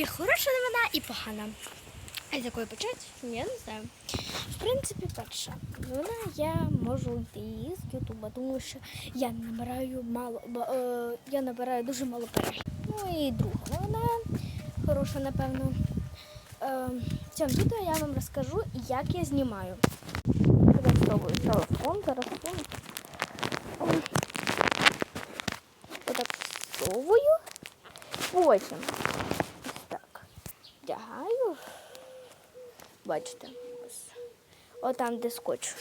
Є хороша новина і погана. А з якої почати? Я не знаю. В принципі, перша новина я можу йти з Ютуба, тому що я набираю мало, е, я набираю дуже мало переглядів. Ну і друга новина хороша, напевно. Е, в цьому відео я вам розкажу, як я знімаю. Використовую телефон, зараз. Отак всовую. Потім вдягаю. Бачите, ось. Отам, де скотч.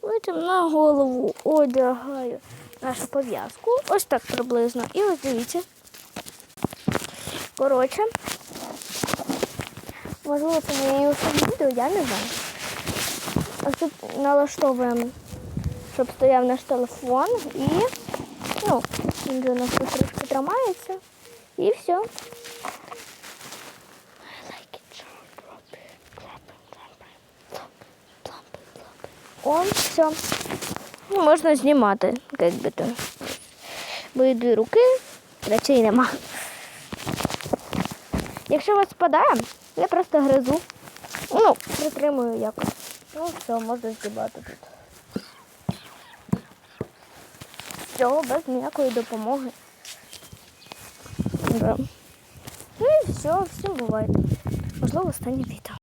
Потім на голову одягаю нашу пов'язку. Ось так приблизно. І ось дивіться. Коротше. Можливо, моє відео, я не знаю. Ось тут налаштовуємо, щоб стояв наш телефон і ну, він же у нас тут трошки тримається. І все. О, все. Ну, можна знімати, як би то. Мої дві руки, речей нема. Якщо у вас спадає, я просто гризу. Ну, притримую якось. Ну, все, можна здібати тут. Всього без ніякої допомоги. Да. Ну і все, всім буває. Можливо, останнє відео.